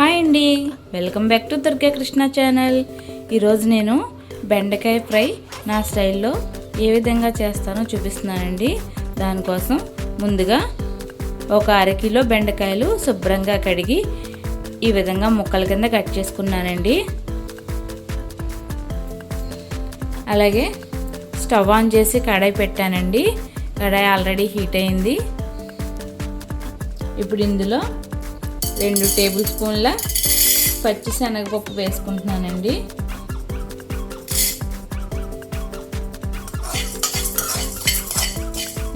Hi అండి. Welcome back to Durga Krishna channel. ఈరోజు నేను బెండకాయ ఫ్రై నా స్టైల్లో ఏ విధంగా చేస్తానో చూపిస్తున్నానండి. దానికోసం ముందుగా ఒక అరకిలో బెండకాయలు శుభ్రంగా కడిగి ఈ విధంగా ముక్కల కింద కట్ చేసుకున్నానండి. అలాగే స్టవ్ ఆన్ చేసి కడాయి పెట్టానండి. కడాయి ఆల్రెడీ హీట్ అయింది. ఇప్పుడు ఇందులో రెండు టేబుల్ స్పూన్ల పచ్చి శనగపప్పు వేసుకుంటున్నానండి.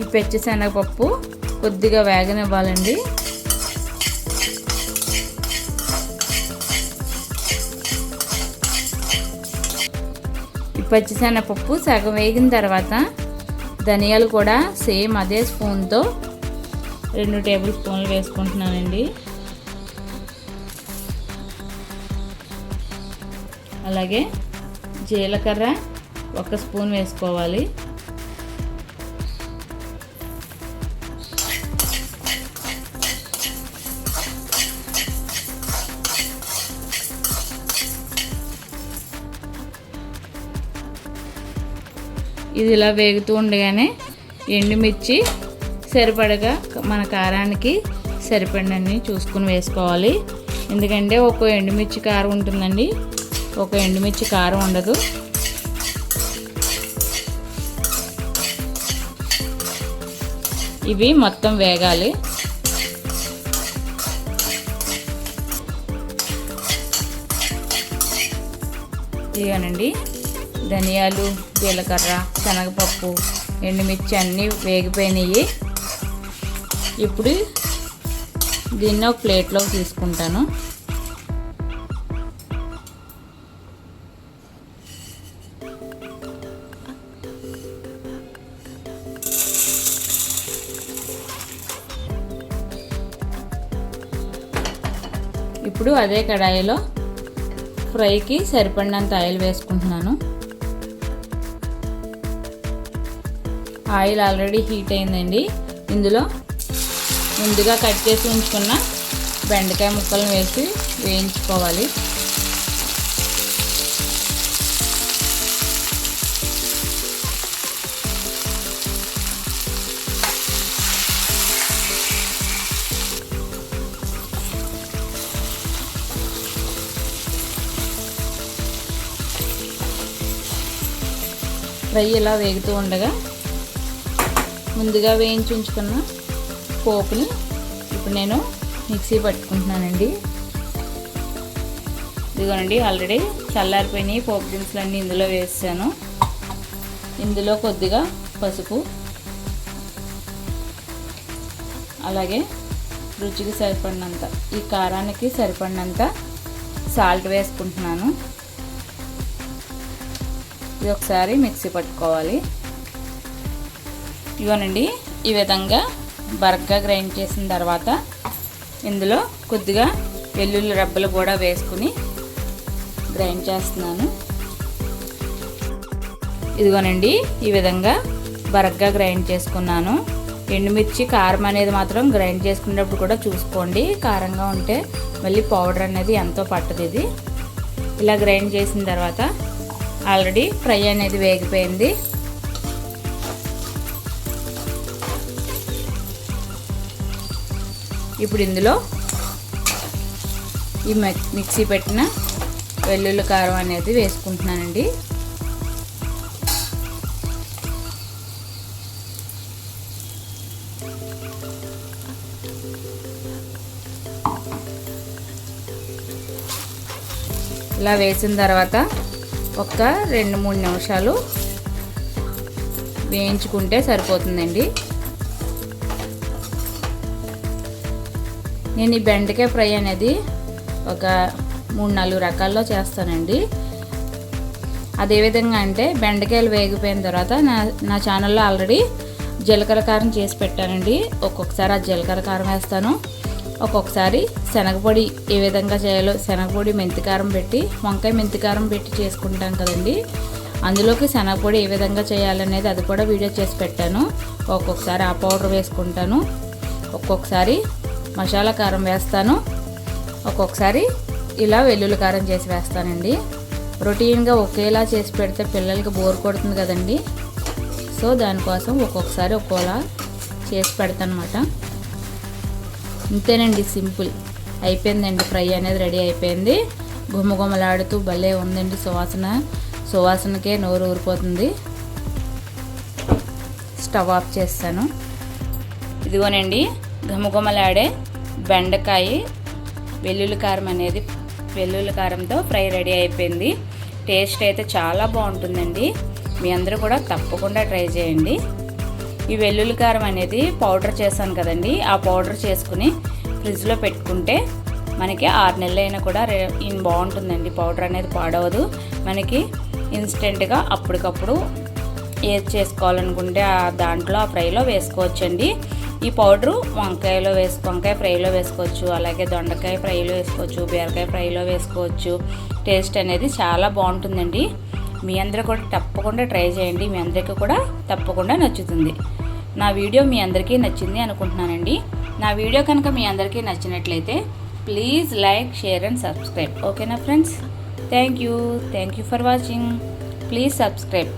ఈ పచ్చి శనగపప్పు కొద్దిగా వేగనివ్వాలండి. ఈ పచ్చిశనగపప్పు సగం వేగిన తర్వాత ధనియాలు కూడా సేమ్ అదే స్పూన్తో రెండు టేబుల్ స్పూన్లు వేసుకుంటున్నానండి. అలాగే జీలకర్ర ఒక స్పూన్ వేసుకోవాలి. ఇది ఇలా వేగుతూ ఉండగానే ఎండుమిర్చి సరిపడగా మన కారానికి సరిపడినన్ని చూసుకుని వేసుకోవాలి. ఎందుకంటే ఒక ఎండుమిర్చి కారం ఉంటుందండి. ఒక ఎండుమిర్చి కారం ఉండదు. ఇవి మొత్తం వేగాలి. ఇదిగానండి ధనియాలు జీలకర్ర శనగపప్పు ఎండుమిర్చి అన్నీ వేగిపోయినాయి. ఇప్పుడు దీన్ని ఒక ప్లేట్లోకి తీసుకుంటాను. ఇప్పుడు అదే కడాయిలో ఫ్రైకి సరిపడినంత ఆయిల్ వేసుకుంటున్నాను. ఆయిల్ ఆల్రెడీ హీట్ అయిందండి. ఇందులో ముందుగా కట్ చేసి ఉంచుకున్న బెండకాయ ముక్కలను వేసి వేయించుకోవాలి. ఫ్రై ఇలా వేగుతూ ఉండగా ముందుగా వేయించి ఉంచుకున్న పోపుని ఇప్పుడు నేను మిక్సీ పట్టుకుంటున్నానండి. ఇదిగోనండి ఆల్రెడీ చల్లారిపోయినాయి పోపు దినుసులన్నీ ఇందులో వేసాను. ఇందులో కొద్దిగా పసుపు అలాగే రుచికి సరిపడినంత ఈ కారానికి సరిపడినంత సాల్ట్ వేసుకుంటున్నాను. ఇది ఒకసారి మిక్సీ పట్టుకోవాలి. ఇవ్వనండి ఈ విధంగా బరగ్గా గ్రైండ్ చేసిన తర్వాత ఇందులో కొద్దిగా వెల్లుల్లి రబ్బలు కూడా వేసుకుని గ్రైండ్ చేస్తున్నాను. ఇదిగోనండి ఈ విధంగా బరగ్గా గ్రైండ్ చేసుకున్నాను. ఎండుమిర్చి కారం అనేది మాత్రం గ్రైండ్ చేసుకునేటప్పుడు కూడా చూసుకోండి. కారంగా ఉంటే మళ్ళీ పౌడర్ అనేది ఎంతో పట్టదు ఇది. ఇలా గ్రైండ్ చేసిన తర్వాత ఆల్రెడీ ఫ్రై అనేది వేగిపోయింది. ఇప్పుడు ఇందులో ఈ మిక్సీ పెట్టిన వెల్లుల్లి కారం అనేది వేసుకుంటున్నానండి. ఇలా వేసిన తర్వాత ఒక రెండు మూడు నిమిషాలు వేయించుకుంటే సరిపోతుందండి. నేను ఈ బెండకాయ ఫ్రై అనేది ఒక మూడు నాలుగు రకాల్లో చేస్తానండి. అదేవిధంగా అంటే బెండకాయలు వేగిపోయిన తర్వాత నా నా ఛానల్లో ఆల్రెడీ జీలకర్ర కారం చేసి పెట్టానండి. ఒక్కొక్కసారి ఆ జీలకర్ర కారం వేస్తాను. ఒక్కొక్కసారి శనగపొడి ఏ విధంగా చేయాలో శనగపొడి మెంతికారం పెట్టి వంకాయ మెంతికారం పెట్టి చేసుకుంటాం కదండి. అందులోకి శనగపొడి ఏ విధంగా చేయాలనేది అది కూడా వీడియో చేసి పెట్టాను. ఒక్కొక్కసారి ఆ పౌడర్ వేసుకుంటాను. ఒక్కొక్కసారి మసాలా కారం వేస్తాను. ఒక్కొక్కసారి ఇలా వెల్లుల్లి కారం చేసి వేస్తానండి. రొటీన్గా ఒకేలా చేసి పెడితే పిల్లలకి బోర్ కొడుతుంది కదండి. సో దానికోసం ఒక్కొక్కసారి ఒక్కోలా చేసి పెడతానమాట. ఇంతేనండి సింపుల్. అయిపోయిందండి ఫ్రై అనేది రెడీ అయిపోయింది. గుమ్మగుమ్మలాడుతూ భలే ఉందండి సువాసన. సువాసనకే నోరు ఊరిపోతుంది. స్టవ్ ఆఫ్ చేస్తాను. ఇదిగోనండి గుమ్మగుమ్మలాడే బెండకాయ వెల్లుల్లి కారం అనేది వెల్లుల్లి కారంతో ఫ్రై రెడీ అయిపోయింది. టేస్ట్ అయితే చాలా బాగుంటుందండి. మీ అందరూ కూడా తప్పకుండా ట్రై చేయండి. ఈ వెల్లుల్లి కారం అనేది పౌడర్ చేశాను కదండి. ఆ పౌడర్ చేసుకుని ఫ్రిడ్జ్లో పెట్టుకుంటే మనకి ఆరు నెలలైనా కూడా బాగుంటుందండి. పౌడర్ అనేది పాడవదు. మనకి ఇన్స్టెంట్గా అప్పటికప్పుడు ఏది చేసుకోవాలనుకుంటే ఆ దాంట్లో ఆ ఫ్రైలో వేసుకోవచ్చండి. ఈ పౌడరు వంకాయలో వేసుకో వంకాయ ఫ్రైలో వేసుకోవచ్చు అలాగే దొండకాయ ఫ్రైలో వేసుకోవచ్చు బీరకాయ ఫ్రైలో వేసుకోవచ్చు. టేస్ట్ అనేది చాలా బాగుంటుందండి. మీ అందరూ కూడా తప్పకుండా ట్రై చేయండి. మీ అందరికీ కూడా తప్పకుండా నచ్చుతుంది. నా వీడియో మీ అందరికీ నచ్చింది అనుకుంటున్నానండి. నా వీడియో కనుక మీ అందరికీ నచ్చినట్లయితే please like share and subscribe. ఓకేనా friends? Thank you. Thank you for watching. Please subscribe.